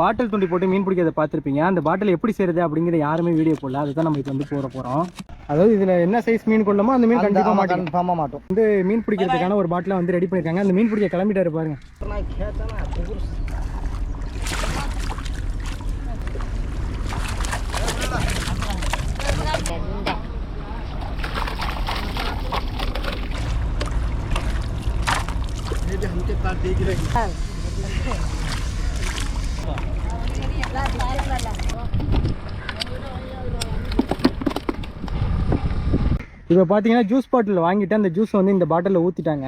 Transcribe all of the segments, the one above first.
பாட்டில் துண்டி போட்டு மீன் பிடிக்கிறத பார்த்துருப்பீங்க. அந்த பாட்டில் எப்படி செய்யறது அப்படிங்கிற யாருமே வீடியோ போடல. அதுதான் நம்ம இப்போ வந்து போட போகிறோம் அதாவது இதில் என்ன சைஸ் மீன் கொள்ளமோ அந்த மீன் கண்டிப்பாக மாட்டோம் கன்ஃபார்மாக மாட்டோம். வந்து மீன் பிடிக்கிறதுக்கான ஒரு பாட்டிலை வந்து ரெடி பண்ணியிருக்காங்க அந்த மீன் பிடிக்க கிளம்பிட்டாரு பாருங்க. நான் கேட்டேன்னா இப்போ பார்த்தீங்கன்னா ஜூஸ் பாட்டில் வாங்கிட்டு அந்த ஜூஸை வந்து இந்த பாட்டிலில் ஊற்றிட்டாங்க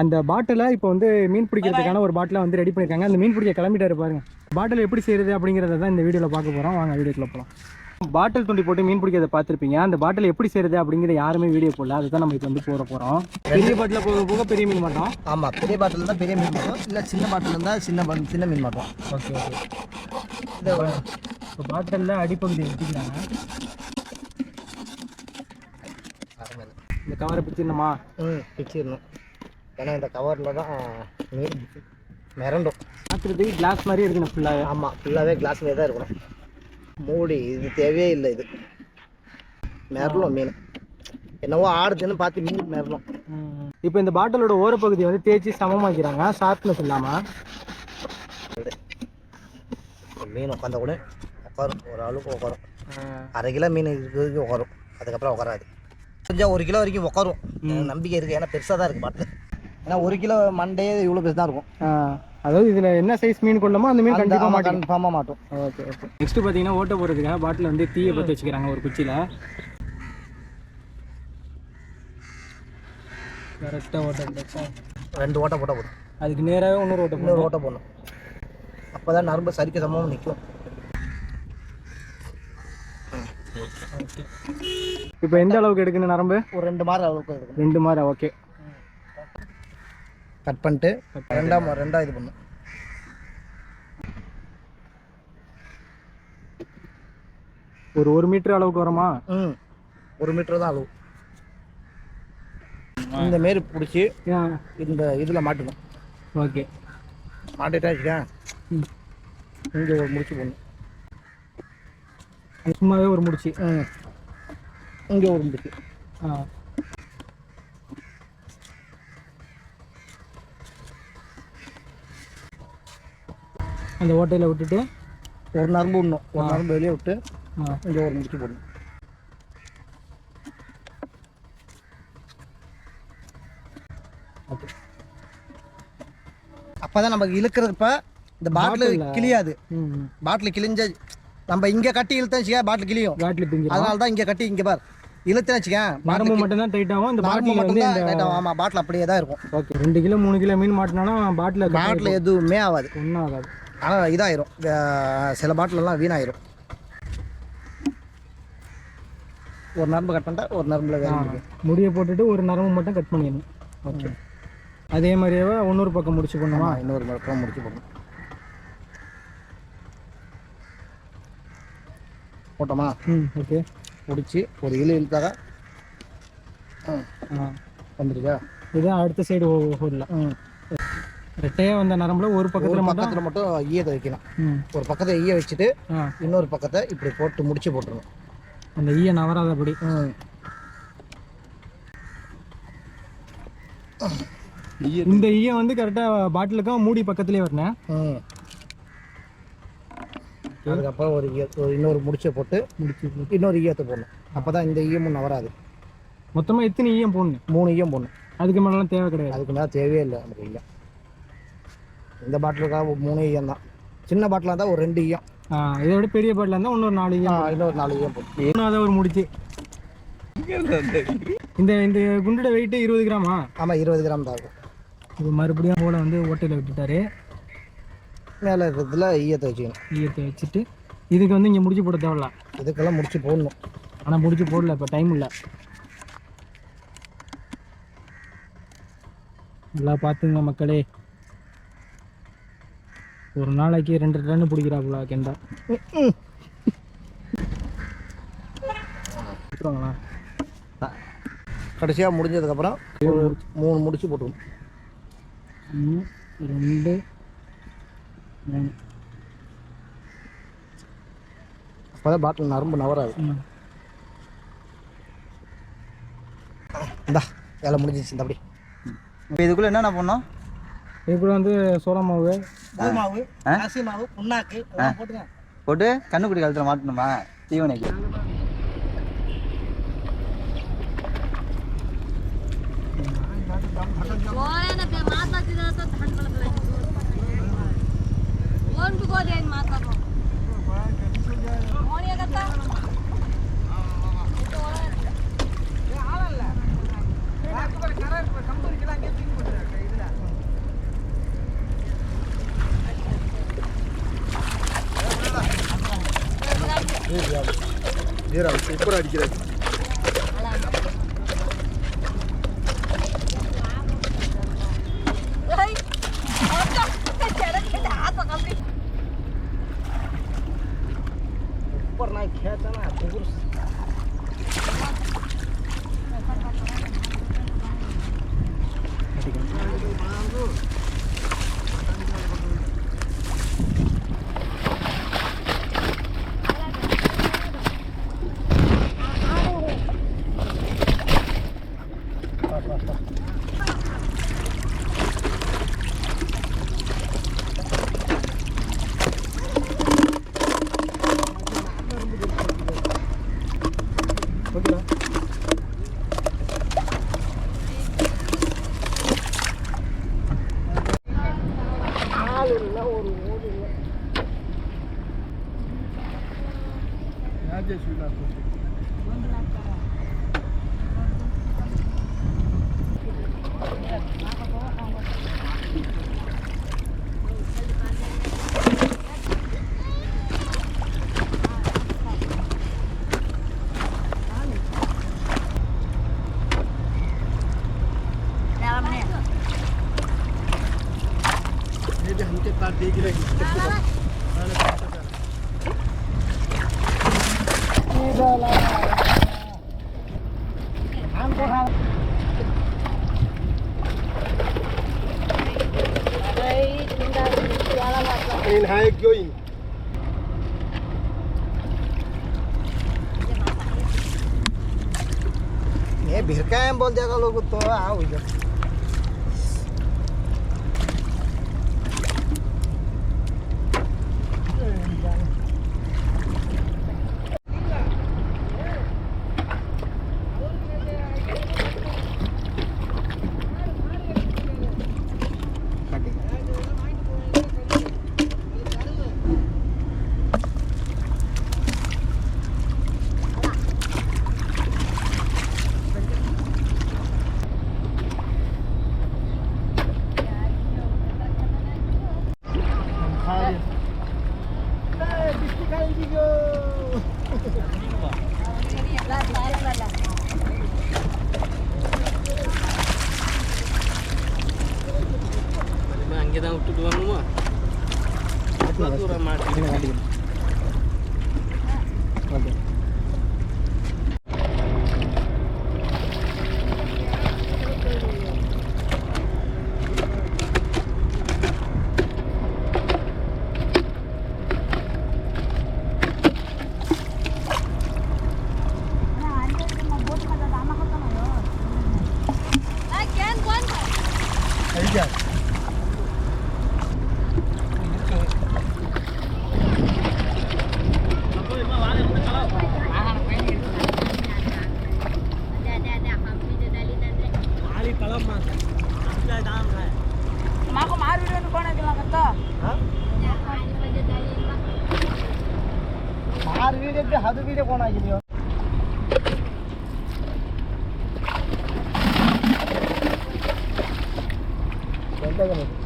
அந்த பாட்டிலை இப்போ வந்து மீன் பிடிக்கிறதுக்கான ஒரு பாட்டிலை வந்து ரெடி பண்ணியிருக்காங்க. அந்த மீன் பிடிக்க கிளம்பிட்டாரு பாருங்க. பாட்டில் எப்படி செய்கிறது அப்படிங்கிறத தான் இந்த வீடியோவில் பார்க்க போகிறோம் வாங்க வீடியோக்குள்ள போகலாம் பாட்டில் துண்டி போட்டு மீன் பிடிக்கிறத பார்த்துருப்பீங்க. அந்த பாட்டில் எப்படி செய்யறது அப்படிங்கிற யாருமே வீடியோ போடல. அதுதான் நம்ம இப்போ வந்து போட போகிறோம் பெரிய பாட்டில் போக போக பெரிய மீன் மாட்டோம். ஆமாம் பெரிய பாட்டில் இருந்தால் பெரிய மீன் மாட்டோம். இல்லை சின்ன பாட்டில் இருந்தால் சின்ன சின்ன மீன் மாட்டோம். Okay okay. இப்போ பாட்டிலில் அடிப்பகுதி எடுத்துக்கிறாங்க இந்த கவரை பிடிச்சிருந்தோமா ம் பிச்சிடணும் ஏன்னா இந்த கவரில் தான் மீன் மிரண்டும். பார்க்குறதுக்கு கிளாஸ் மாதிரி இருக்கணும் ஃபுல்லாக ஆமாம் ஃபுல்லாகவே கிளாஸ்லேயே தான் இருக்கணும். மூடி இது தேவையே இல்லை இது. மிரளும் மீன். என்னவோ ஆடுதுன்னு பார்த்து மீன் மிரளும். இப்போ இந்த பாட்டிலோட ஓரப்பகுதியை வந்து தேய்ச்சி சமமாக்கிறாங்க ஷார்ப்னஸ் இல்லாமல் மீன் உட்காந்த கூட உட்காரும். ஒரு அளவுக்கு உட்காரும். அரை கிலோ மீன் இருக்கிறதுக்கு உட்காரும். அதுக்கப்புறம் உட்காராது. கொஞ்சம் ஒரு கிலோ வரைக்கும் உட்காரும். நம்பிக்கை இருக்குது ஏன்னா பெருசாக தான் இருக்குது பாட்டில். ஏன்னா ஒரு கிலோ மண்டே இவ்வளோ பெருசு தான் இருக்கும். அதாவது இதில் என்ன சைஸ் மீன் கொள்ளமோ அந்த மீன் கண்டிப்பாக மாட்டோம் கன்ஃபார்மாக மாட்டோம். ஓகே ஓகே நெக்ஸ்ட் பார்த்தீங்கன்னா ஓட்ட போடுறதுக்காக பாட்டில் வந்து தீயை பற்றி வச்சுக்கிறாங்க ஒரு குச்சியில். கரெக்டாக ஓட்ட. ரெண்டு ஓட்டை போட்டால் போதும். அதுக்கு நேராகவே இன்னொரு ஓட்ட இன்னொரு ஓட்டை போடணும். அப்போ தான் நரம்பு சரிக்க சமமாக நிற்கும் இப்போ எந்த அளவுக்கு எடுக்கணும் நரம்பு? ஒரு ரெண்டு மாதம் அளவுக்கு ரெண்டு மாதிரி ஓகே கட் பண்ணிட்டு ரெண்டாம் ரெண்டாக இது பண்ணும் ஒரு ஒரு மீட்டர் அளவுக்கு வருமா? ம். ஒரு மீட்டர் தான் அளவு. இந்த மாரி பிடிச்சி இந்த இதில் மாட்டணும். ஓகே. மாட்டிட்டா வச்சுக்கேன் ம். இங்கே ஒரு முடிச்சு போடணும். சும்மாவே ஒரு முடிச்சு. ம். இங்கே ஒரு முடிச்சு. ஆ. அந்த ஓட்டையில் விட்டுட்டு ஒரு நரம்பு விடணும். ஒரு நரம்பு வெளியே விட்டு இங்கே ஒரு முடிச்சு போடணும். அப்போ தான் இழுக்கிறப்ப இந்த பாட்டில்? கிளியாது ம் பாட்டில் கிழிஞ்ச நம்ம இங்கே கட்டி வச்சுக்க பாட்டில் கிளியும் அதனால தான் இங்கே கட்டி இங்கே பார். இழுத்தேன் வச்சுக்கேன் நரம்பு டைட் ஆகும். இந்த பாட்டில் டைட் ஆகும். ஆமாம் பாட்டில் அப்படியே தான் இருக்கும். ஓகே ரெண்டு கிலோ மூணு கிலோ மீன் மாட்டினா பாட்டில் பாட்டில் எதுவுமே ஆகாது. ஒன்றும் ஆகாது. ஆனால் இதாயிரும் சில பாட்டிலெல்லாம் வீணாயிரும் ஒரு நரம்பு கட் பண்ணிட்டா ஒரு நரம்புல வேற முடியை போட்டுட்டு ஒரு நரம்பு மட்டும் கட் பண்ணிடணும் ஓகே அதே மாதிரியே இன்னொரு பக்கம் முடிச்சு பண்ணுமா இன்னொரு பக்கம் முடிச்சு போடணும் போட்டோமா ம் ஓகே பிடிச்சி ஒரு இழு இழுத்தாக வந்துருக்கா இதுதான் அடுத்த சைடு ஹோலில் ம் ரெட்டையாக வந்த நரம்புல ஒரு பக்கத்தில் மட்டும் பக்கத்தில் மட்டும் ஈயத்தை வைக்கணும் ம். ஒரு பக்கத்தை ஈய வச்சுட்டு ஆ. இன்னொரு பக்கத்தை இப்படி போட்டு முடிச்சு போட்டுருணும் அந்த ஈய நவராதபடி. ம் இந்த ஈய வந்து கரெக்டாக பாட்டிலுக்கும் மூடி பக்கத்துலேயே வரணும். ம் அதுக்கப்புறம் ஒரு ஈய ஒரு இன்னொரு முடிச்சை போட்டு முடிச்சு இன்னொரு ஈயத்தை போடணும். அப்போ தான் இந்த ஈயமும் நவராது. மொத்தமாக எத்தனை ஈயம் போடணும்? மூணு ஈயம் போடணும். அதுக்கு மேலாம் தேவை கிடையாது. அதுக்கு மேலே தேவையே இல்லை நமக்கு ஈயம் இந்த பாட்டிலுக்காக மூணு ஈயம் தான். சின்ன பாட்டிலாக இருந்தால் ஒரு ரெண்டு ஈயம். இதை விட பெரிய பாட்டில் இருந்தால் இன்னொரு நாலு ஈயம் இன்னொரு நாலு ஈயம் போட்டு மூணாவது ஒரு முடிச்சு. இந்த இந்த குண்டோட வெயிட்டு இருபது கிராமா? ஆமாம் இருபது கிராம் தான் இருக்கும். இப்போ மறுபடியும் போல வந்து ஓட்டையில் விட்டுட்டாரு. மேலே இருக்கிறதுல ஈயத்தை வச்சுக்கணும். ஈயத்தை வச்சுட்டு இதுக்கு வந்து இங்கே முடிச்சு போட தேவையில்ல. இதுக்கெல்லாம் முடிச்சு போடணும். ஆனால் முடிச்சு போடல இப்போ டைம் இல்லை. நல்லா பார்த்துங்க மக்களே. ஒரு நாளைக்கு ரெண்டு டன் பிடிக்கிறாப்புல கெண்டா. கடைசியாக முடிஞ்சதுக்கப்புறம் மூணு முடிச்சு போட்டுக்கணும். ஒன்று ரெண்டு மூணு. அப்போதான் பாட்டில் நரம்பு நவராது. இந்தா வேலை முடிஞ்சிச்சு இந்த அப்படி. இப்போ இதுக்குள்ளே என்னென்ன பண்ணோம் இது கூட வந்து சோள மாவு கோது மாவு அரிசி மாவு புண்ணாக்கு எல்லாம் போட்டுங்க போட்டு கண்ணுக்குடி கழுத்தில் மாட்டணுமா தீவனைக்கு ಓಯನ ಬೆ வீரால் சூப்பராக அடிக்கிறாரு. 我给他 In high going. ये भिरका है बोल दिया लोग तो आओ इधर pegang itu.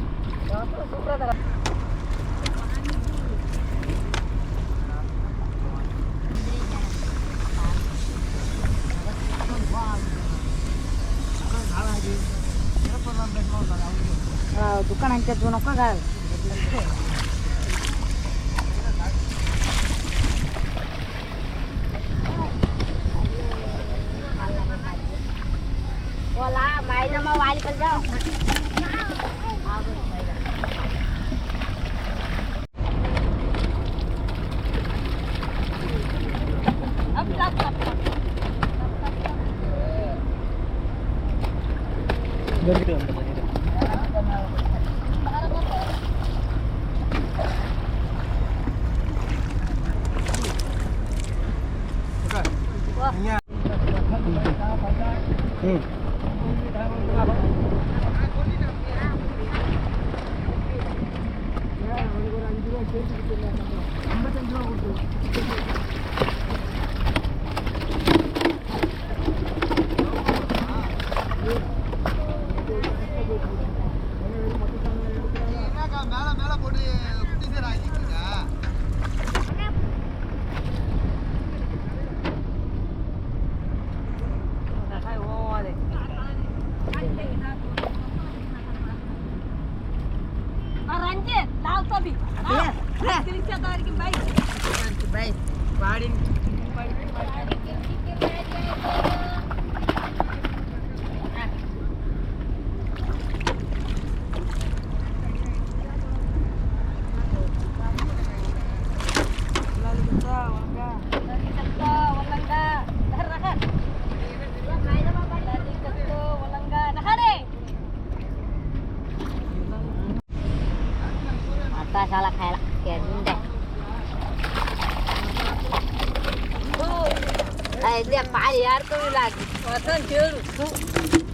दुकान आहे त्यात नका घाल Olá, mais uma vale પાડીને salah kayak gendek એટલે પાણી યાર તો લાગે. વસન જોયું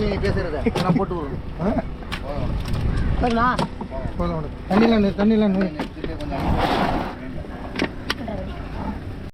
நீ பேசுறத. நான் போட்டு விடுறேன். தண்ணியில் தண்ணியில்